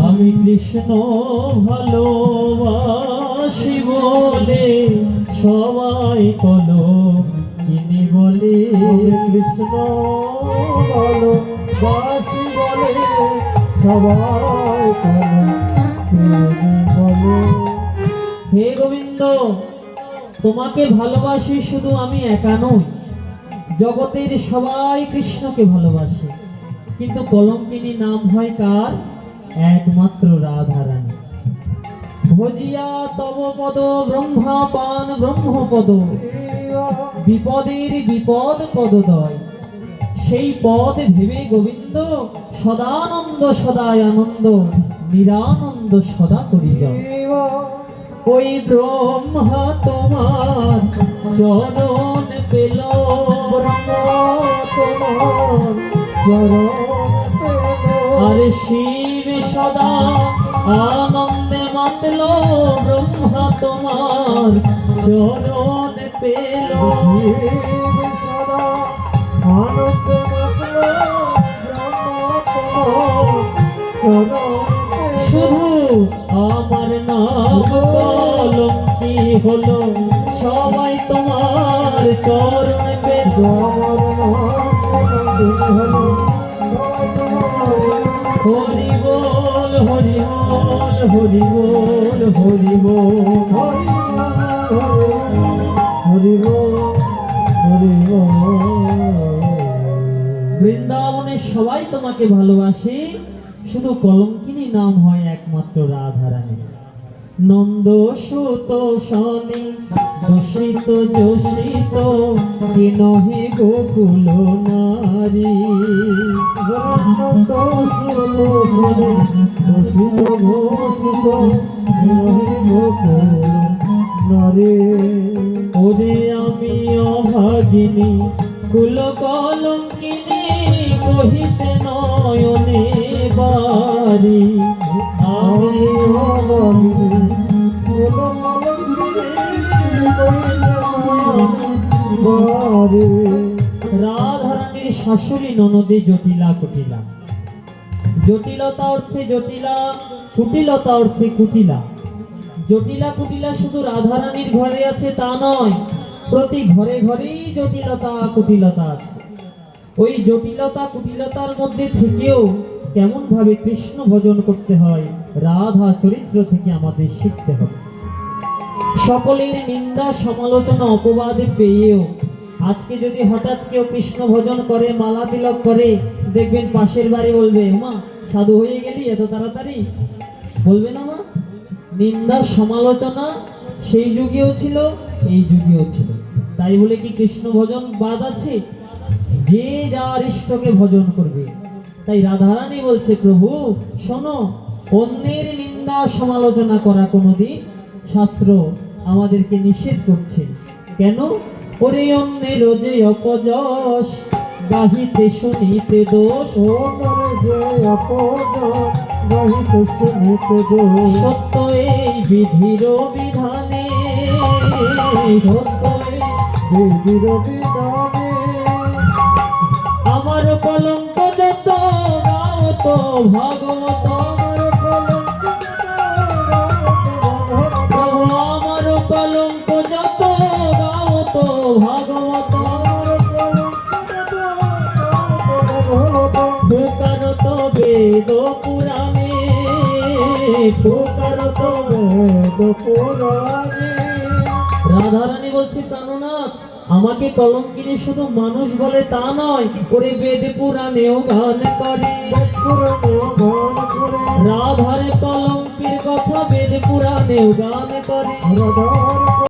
আমি কৃষ্ণ ভালোবাসি বলে সবাই কল কিনি বলে কৃষ্ণ বলো বাসি বলে সবাই বলে। হে গোবিন্দ, তোমাকে ভালোবাসি শুধু আমি একা নই জগতের সবাই কৃষ্ণকে ভালোবাসে। কিন্তু কলঙ্কিনী নাম হয় কার? একমাত্র রাধারানী। ভজিয়া তব পদ, ব্রহ্মা পান ব্রহ্মপদ। বিপদের বিপদ পদদয়। সেই পদ ভেবে গোবিন্দ সদানন্দ সদায় আনন্দ, নিরানন্দ সদা করি যাও ওই ব্রহ্মা তোমার চরণ পেল। আর শিব সদা আনন্দে মাতল ব্রহ্মা তোমার চরণ পেল। শিব সদা আনন্দ শুধু আমার নাম কলঙ্কি হলো। সবাই তোমার চরণ পেল। হরি হরি বল হরি বল বৃন্দাবনে সবাই তোমাকে ভালোবাসে। শুধু কলঙ্কিনী নাম হয় একমাত্র রাধারানী নন্দ সুত শনি দোষিত যোষিত কি নহে গোকুল নারী। ওরে আমি অভাগিনী কুল কলঙ্কিনী কহিতে নয়নে বাড়ি। আমি রাধারানীর শাশুড়ি ননদে জটিলা কুটিলা। জটিলতা অর্থে জটিলা, কুটিলতা অর্থে কুটিলা। জটিলা কুটিলা শুধু রাধারানীর ঘরে আছে তা নয়, প্রতি ঘরে ঘরেই জটিলতা, কুটিলতা আছে। ওই জটিলতা, কুটিলতার মধ্যে থেকেও কেমন ভাবে কৃষ্ণ ভজন করতে হয়, রাধা চরিত্র থেকে আমাদের শিখতে হবে। সকলের নিন্দা, সমালোচনা, অপবাদে পেয়েও আজকে যদি হঠাৎ কেউ কৃষ্ণ ভজন করে, মালা তিলক করে, দেখবেন পাশের বাড়ি বলবে, মা, সাধু হয়ে গেলি এত তাড়াতাড়ি? বলবে না মা। নিন্দা, সমালোচনা সেই যুগেও ছিল, এই যুগেও ছিল। তাই বলে কি কৃষ্ণ ভজন বাদ আছে? যে যার ইষ্টকে ভজন করবে। তাই রাধারানী বলছে, প্রভু, শোনো, অন্যের নিন্দা, সমালোচনা করা কোনোদিন শাস্ত্র আমাদেরকে নিষেধ করছে। কেন? ওরে রোজে অপযশ, গাহিতে শুনিতে দোষ সত্য এই বিধির বিধানে, সত্য এই আমার কলঙ্ক যত গাও তো রাধারানী বলছে, প্রাণনাথ, আমাকে কলঙ্কিনী শুধু মানুষ বলে তা নয়, ওরে বেদ পুরাণেও গান করে। রাধার কলঙ্কির কথা বেদ পুরাণেও গান করে।